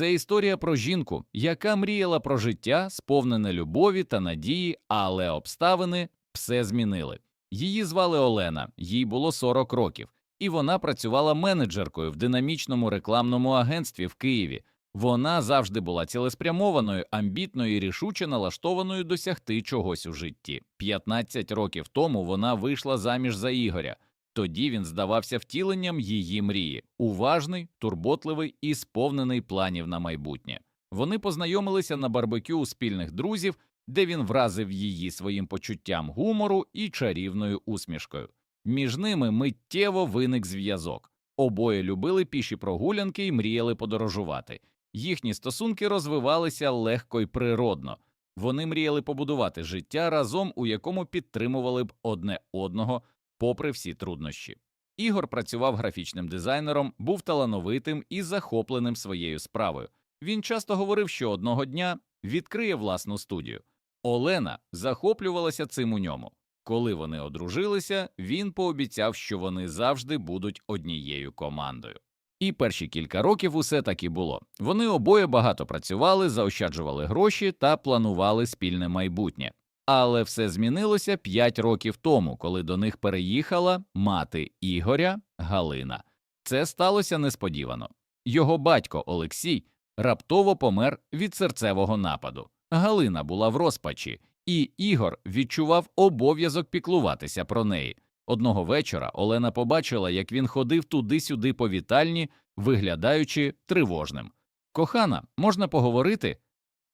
Це історія про жінку, яка мріяла про життя, сповнене любові та надії, але обставини все змінили. Її звали Олена, їй було 40 років, і вона працювала менеджеркою в динамічному рекламному агентстві в Києві. Вона завжди була цілеспрямованою, амбітною і рішуче налаштованою досягти чогось у житті. 15 років тому вона вийшла заміж за Ігоря. Тоді він здавався втіленням її мрії, уважний, турботливий і сповнений планів на майбутнє. Вони познайомилися на барбекю у спільних друзів, де він вразив її своїм почуттям гумору і чарівною усмішкою. Між ними миттєво виник зв'язок. Обоє любили піші прогулянки і мріяли подорожувати. Їхні стосунки розвивалися легко й природно. Вони мріяли побудувати життя разом, у якому підтримували б одне одного, попри всі труднощі. Ігор працював графічним дизайнером, був талановитим і захопленим своєю справою. Він часто говорив, що одного дня відкриє власну студію. Олена захоплювалася цим у ньому. Коли вони одружилися, він пообіцяв, що вони завжди будуть однією командою. І перші кілька років усе так і було. Вони обоє багато працювали, заощаджували гроші та планували спільне майбутнє. Але все змінилося 5 років тому, коли до них переїхала мати Ігоря Галина. Це сталося несподівано. Його батько Олексій раптово помер від серцевого нападу. Галина була в розпачі, і Ігор відчував обов'язок піклуватися про неї. Одного вечора Олена побачила, як він ходив туди-сюди по вітальні, виглядаючи тривожним. Кохана, можна поговорити?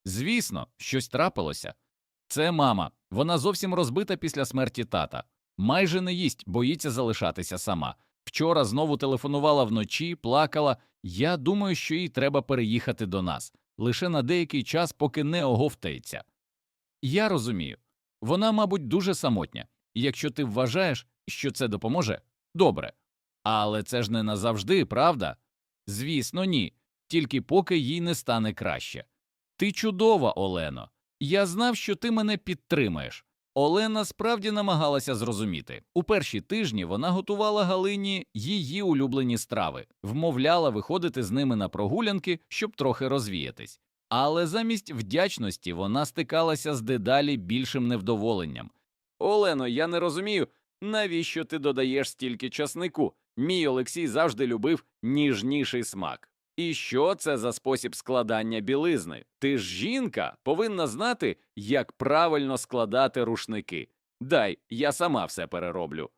Звісно, щось трапилося. Це мама. Вона зовсім розбита після смерті тата. Майже не їсть, боїться залишатися сама. Вчора знову телефонувала вночі, плакала. Я думаю, що їй треба переїхати до нас лише на деякий час, поки не оговтається. Я розумію. Вона, мабуть, дуже самотня, і якщо ти вважаєш, що це допоможе, добре. Але це ж не назавжди, правда? Звісно, ні, тільки поки їй не стане краще. Ти чудова, Олено. Я знав, що ти мене підтримаєш. Олена справді намагалася зрозуміти. У перші тижні вона готувала Галині її улюблені страви, вмовляла виходити з ними на прогулянки, щоб трохи розвіятись. Але замість вдячності вона стикалася з дедалі більшим невдоволенням. Олено, я не розумію, навіщо ти додаєш стільки часнику? Мій Олексій завжди любив ніжніший смак. І що це за спосіб складання білизни? Ти ж жінка повинна знати, як правильно складати рушники. Дай, я сама все перероблю.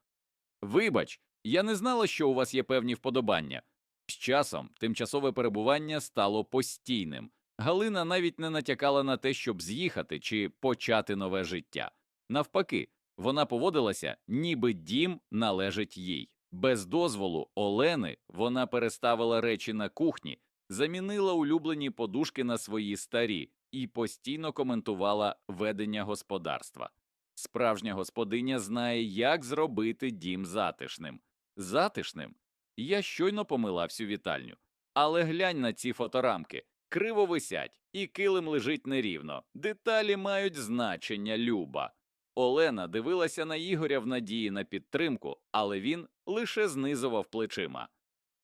Вибач, я не знала, що у вас є певні вподобання. З часом тимчасове перебування стало постійним. Галина навіть не натякала на те, щоб з'їхати чи почати нове життя. Навпаки, вона поводилася, ніби дім належить їй. Без дозволу Олени вона переставила речі на кухні, замінила улюблені подушки на свої старі і постійно коментувала ведення господарства. Справжня господиня знає, як зробити дім затишним. Затишним? Я щойно помила всю вітальню. Але глянь на ці фоторамки. Криво висять, і килим лежить нерівно. Деталі мають значення люба. Олена дивилася на Ігоря в надії на підтримку, але він лише знизував плечима.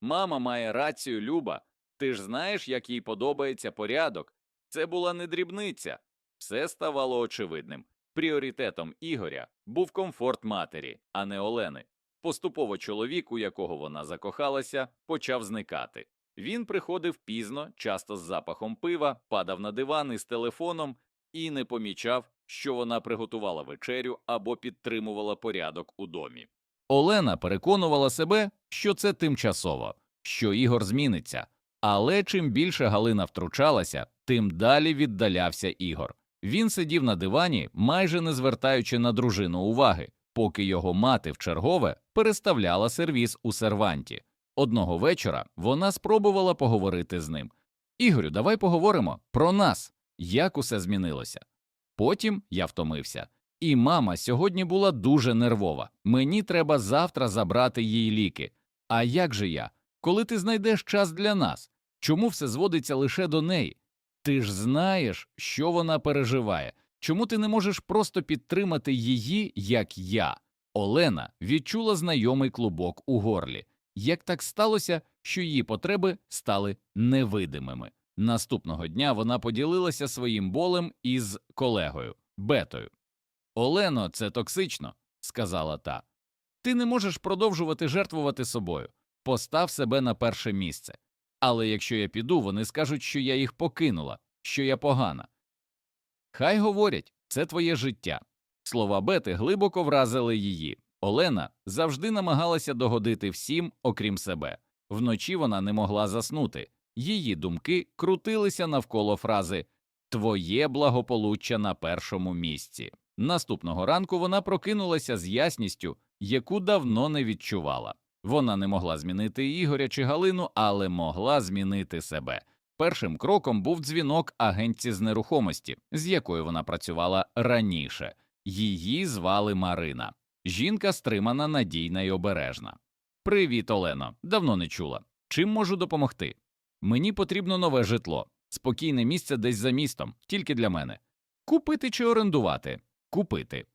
Мама має рацію, Люба. Ти ж знаєш, як їй подобається порядок. Це була не дрібниця. Все ставало очевидним. Пріоритетом Ігоря був комфорт матері, а не Олени. Поступово чоловік, у якого вона закохалася, почав зникати. Він приходив пізно, часто з запахом пива, падав на диван із телефоном і не помічав, що вона приготувала вечерю або підтримувала порядок у домі. Олена переконувала себе, що це тимчасово, що Ігор зміниться. Але чим більше Галина втручалася, тим далі віддалявся Ігор. Він сидів на дивані, майже не звертаючи на дружину уваги, поки його мати в чергове переставляла сервіз у серванті. Одного вечора вона спробувала поговорити з ним. Ігорю, давай поговоримо про нас, як усе змінилося. Потім я втомився. І мама сьогодні була дуже нервова. Мені треба завтра забрати їй ліки. А як же я? Коли ти знайдеш час для нас? Чому все зводиться лише до неї? Ти ж знаєш, що вона переживає. Чому ти не можеш просто підтримати її, як я? Олена відчула знайомий клубок у горлі. Як так сталося, що її потреби стали невидимими? Наступного дня вона поділилася своїм болем із колегою Бетою. Олено, це токсично, сказала та. Ти не можеш продовжувати жертвувати собою. Постав себе на перше місце. Але якщо я піду, вони скажуть, що я їх покинула, що я погана. Хай говорять, це твоє життя. Слова Бети глибоко вразили її. Олена завжди намагалася догодити всім, окрім себе. Вночі вона не могла заснути. Її думки крутилися навколо фрази Твоє благополуччя на першому місці. Наступного ранку вона прокинулася з ясністю, яку давно не відчувала. Вона не могла змінити Ігоря чи Галину, але могла змінити себе. Першим кроком був дзвінок агентці з нерухомості, з якою вона працювала раніше. Її звали Марина. Жінка стримана, надійна і обережна. Привіт, Олено. Давно не чула. Чим можу допомогти? Мені потрібно нове житло, спокійне місце десь за містом, тільки для мене. Купити чи орендувати? Купити.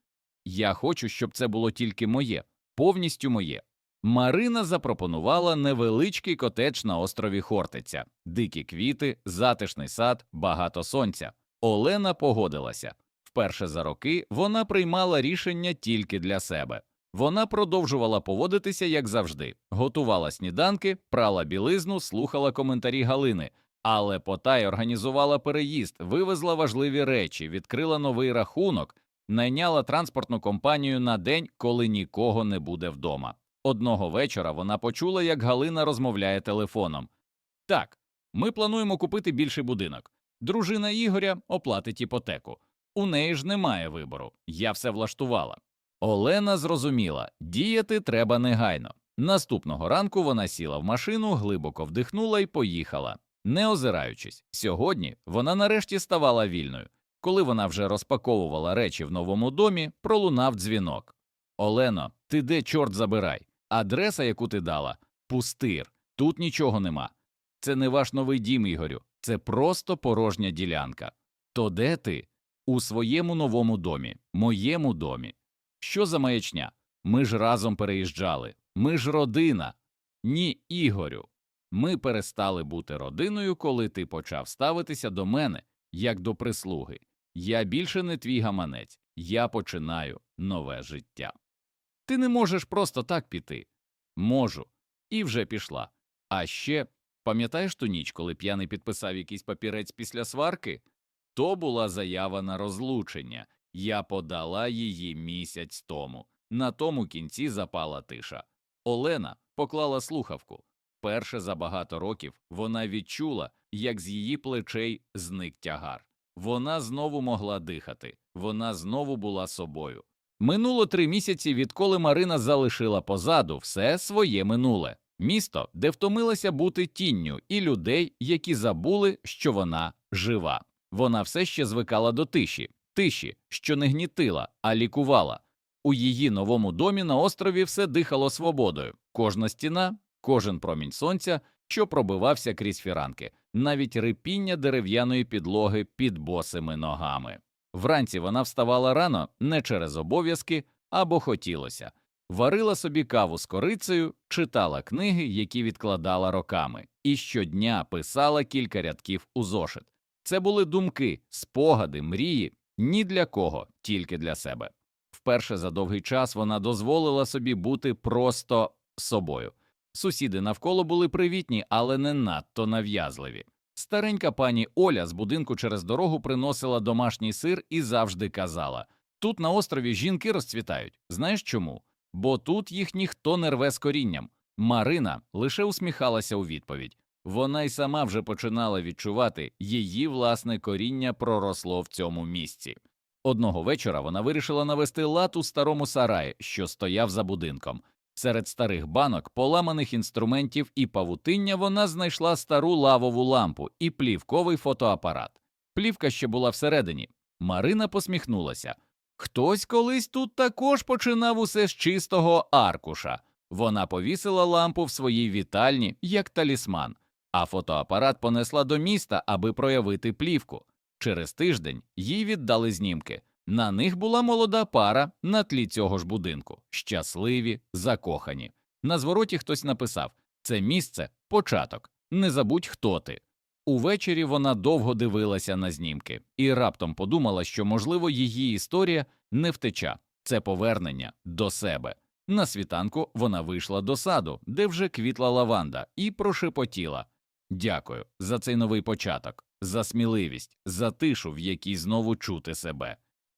Я хочу, щоб це було тільки моє, повністю моє. Марина запропонувала невеличкий котедж на острові Хортиця, дикі квіти, затишний сад, багато сонця. Олена погодилася. Вперше за роки вона приймала рішення тільки для себе. Вона продовжувала поводитися, як завжди, готувала сніданки, прала білизну, слухала коментарі Галини, але потай організувала переїзд, вивезла важливі речі, відкрила новий рахунок, найняла транспортну компанію на день, коли нікого не буде вдома. Одного вечора вона почула, як Галина розмовляє телефоном. Так, ми плануємо купити більший будинок. Дружина Ігоря оплатить іпотеку. У неї ж немає вибору. Я все влаштувала. Олена зрозуміла, діяти треба негайно. Наступного ранку вона сіла в машину, глибоко вдихнула і поїхала. Не озираючись, сьогодні вона нарешті ставала вільною. Коли вона вже розпаковувала речі в новому домі, пролунав дзвінок. Олено, ти де чорт забирай? Адреса, яку ти дала, пустир. Тут нічого нема. Це не ваш новий дім, Ігорю, це просто порожня ділянка. То де ти? У своєму новому домі, моєму домі. Що за маячня? Ми ж разом переїжджали. Ми ж родина. Ні, Ігорю. Ми перестали бути родиною, коли ти почав ставитися до мене як до прислуги. Я більше не твій гаманець, я починаю нове життя. Ти не можеш просто так піти. Можу. І вже пішла. А ще пам'ятаєш ту ніч, коли п'яний підписав якийсь папірець після сварки? То була заява на розлучення. Я подала її місяць тому. На тому кінці запала тиша. Олена поклала слухавку. Перше за багато років вона відчула, як з її плечей зник тягар. Вона знову могла дихати, вона знову була собою. Минуло три місяці, відколи Марина залишила позаду все своє минуле місто, де втомилася бути тінню, і людей, які забули, що вона жива. Вона все ще звикала до тиші, тиші, що не гнітила, а лікувала. У її новому домі на острові все дихало свободою, кожна стіна, кожен промінь сонця, що пробивався крізь фіранки, навіть рипіння дерев'яної підлоги під босими ногами. Вранці вона вставала рано не через обов'язки або хотілося, варила собі каву з корицею, читала книги, які відкладала роками, і щодня писала кілька рядків у зошит. Це були думки, спогади, мрії ні для кого, тільки для себе. Вперше за довгий час вона дозволила собі бути просто собою. Сусіди навколо були привітні, але не надто нав'язливі. Старенька пані Оля з будинку через дорогу приносила домашній сир і завжди казала тут на острові жінки розцвітають. Знаєш чому? Бо тут їх ніхто не рве з корінням. Марина лише усміхалася у відповідь. Вона й сама вже починала відчувати, її власне коріння проросло в цьому місці. Одного вечора вона вирішила навести лад у старому сараї, що стояв за будинком. Серед старих банок, поламаних інструментів і павутиння вона знайшла стару лавову лампу і плівковий фотоапарат. Плівка ще була всередині. Марина посміхнулася. Хтось колись тут також починав усе з чистого аркуша. Вона повісила лампу в своїй вітальні як талісман, а фотоапарат понесла до міста, аби проявити плівку. Через тиждень їй віддали знімки. На них була молода пара на тлі цього ж будинку, щасливі, закохані. На звороті хтось написав це місце початок. Не забудь, хто ти. Увечері вона довго дивилася на знімки і раптом подумала, що, можливо, її історія не втеча, це повернення до себе. На світанку вона вийшла до саду, де вже квітла лаванда, і прошепотіла Дякую за цей новий початок, за сміливість, за тишу, в якій знову чути себе.